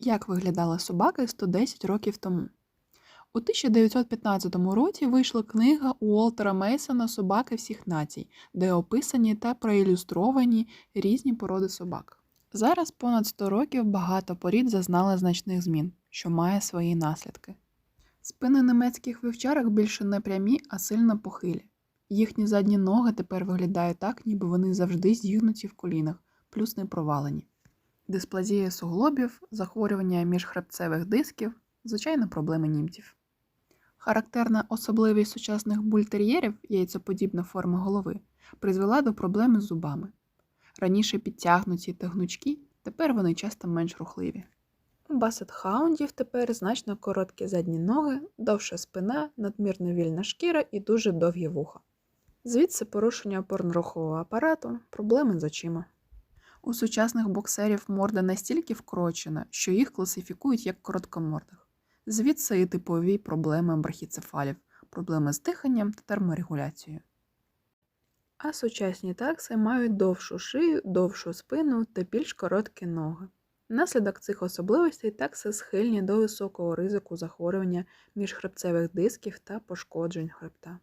Як виглядала собака 110 років тому? У 1915 році вийшла книга Уолтера Мейсона Собаки всіх націй, де описані та проілюстровані різні породи собак. Зараз понад 100 років багато порід зазнали значних змін, що має свої наслідки. Спини німецьких вівчарок більше не прямі, а сильно похилі. Їхні задні ноги тепер виглядають так, ніби вони завжди зігнуті в колінах, плюс не провалені. Дисплазія суглобів, захворювання міжхребцевих дисків звичайно проблеми німців. Характерна особливість сучасних бультер'єрів, яйцеподібна форма голови, призвела до проблем з зубами. Раніше підтягнуті та гнучкі, тепер вони часто менш рухливі. У басет-хаундів тепер значно короткі задні ноги, довша спина, надмірно вільна шкіра і дуже довгі вуха. Звідси порушення опорно-рухового апарату, проблеми з очима. У сучасних боксерів морда настільки вкорочена, що їх класифікують як короткомордих. Звідси і типові проблеми брахіцефалів, проблеми з диханням та терморегуляцією. А сучасні такси мають довшу шию, довшу спину та більш короткі ноги. Внаслідок цих особливостей такси схильні до високого ризику захворювання міжхребцевих дисків та пошкоджень хребта.